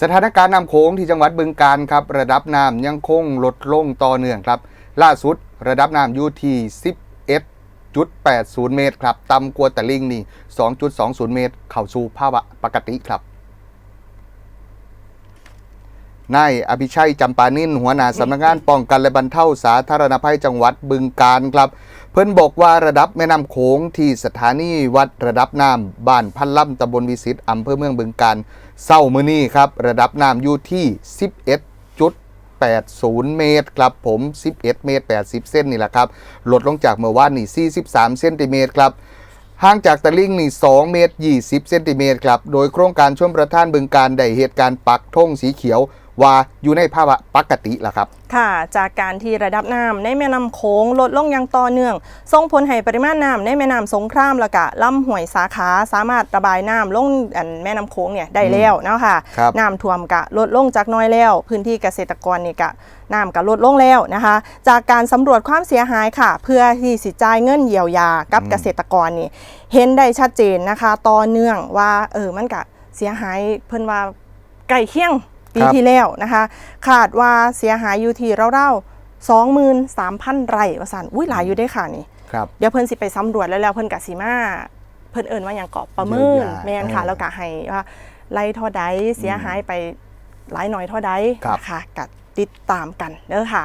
สถานการณ์น้ำโขงที่จังหวัดบึงการครับระดับน้ำยังคงลดลงต่อเนื่องครับ ล่าสุดระดับน้ำอยู่ที่ 11.80 เมตรครับต่ำกว่าตะลิงนี่ 2.20 เมตร เข้าสู่ภาวะปกติครับ นายอภิชัยจำปานินหัวหน้าสำนักงานป้องกันและบรรเทาสาธารณภัยจังหวัดบึงกาฬครับ เพิ่นบอกว่าระดับแม่น้ำโขงที่สถานีวัดระดับน้ำบ้านพันล่ำตำบลวิสิตอำเภอเมืองบึงกาฬเศร้ามือนี้ครับ ระดับน้ำอยู่ที่ 11.80 เมตรครับผม 11 เมตร 80 เส้นนี่แหละครับ ลดลงจากเมื่อวานนี่43 เซนติเมตรครับห่างจากตะลิ่งนี่ 2 เมตร 20 เซนติเมตรครับ โดยโครงการช่วงประท่านบึงการได้เหตุการณ์ปักธงสีเขียว ว่าอยู่ในภาวะปกติแล้วครับ ค่ะ จากการที่ระดับน้ำในแม่น้ำโขงลดลงอย่างต่อเนื่อง ส่งผลให้ปริมาณน้ำในแม่น้ำสงครามและกะลำห้วยสาขาสามารถระบายน้ำลงอันแม่น้ำโขงเนี่ยได้แล้วเนาะค่ะครับน้ำท่วมกะลดลงจากน้อยแล้ว พื้นที่เกษตรกรนี่กะน้ำกะลดลงแล้วนะคะ จากการสำรวจความเสียหายค่ะ เพื่อที่สิจ่ายเงินเยียวยากับอืมเกษตรกรนี่เห็นได้ชัดเจนนะคะ ต่อเนื่องว่าเออมันกะเสียหายเพิ่นว่าใกล้เคียง ปีครับที่แล้วนะคะขาดว่าเสียหายอยู่ที่เร่าๆ23,000ไร่ว่าสันอุ้ยหลายอยู่ได้อค่ะนี่ครับเดี๋ยวเพิ่นสิไปสำรวจแล้วแล้วเพิ่นกะสิมาเพิ่นเอิ้นว่าอย่างเกาะประเมินเยียวยาแม่นค่ะเออแล้วกะให้ว่าไล่เท่าใดเสียหายไปหลายหน่อยเท่าใดครับนะคะกะติดตามกันเด้อค่ะ